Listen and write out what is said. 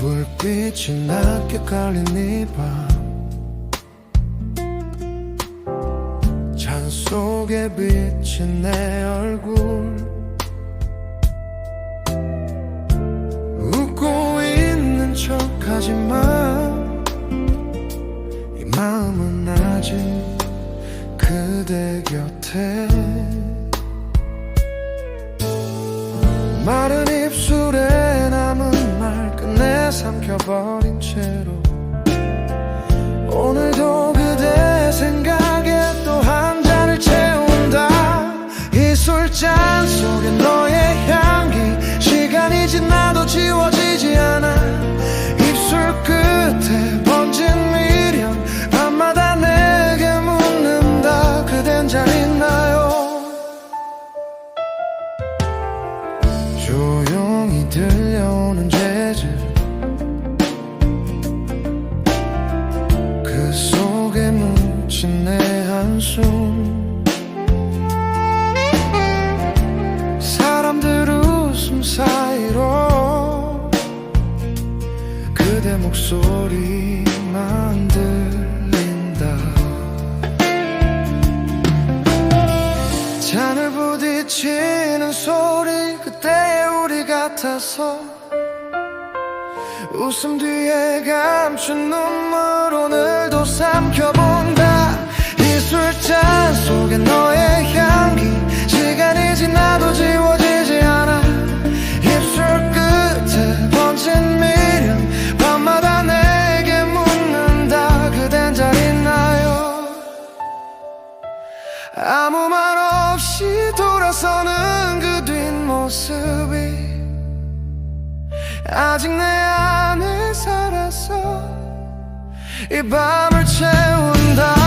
빛이 낮게 깔린 이밤 잔 속에 비친 내 얼굴. 웃고 있는 척하지만 이 마음은 아직 그대 곁에 삼켜버린 채로 오늘도 그대 생각에 또 한 잔을 채운다. 이 술잔 속에 너의 향기 시간이 지나도 지워지지 않아. 입술 끝에 번진 미련 밤마다 내게 묻는다. 그댄 잘 있나요? 조용히 들려오는 묻힌 내 한숨. 사람들 웃음 사이로 그대 목소리만 들린다. 잔을 부딪히는 소리 그때의 우리 같아서 웃음 뒤에 감춘 눈물 오늘도 삼켜본 서는 그 뒷모습이 아직 내 안에 살아서 이 밤을 채운다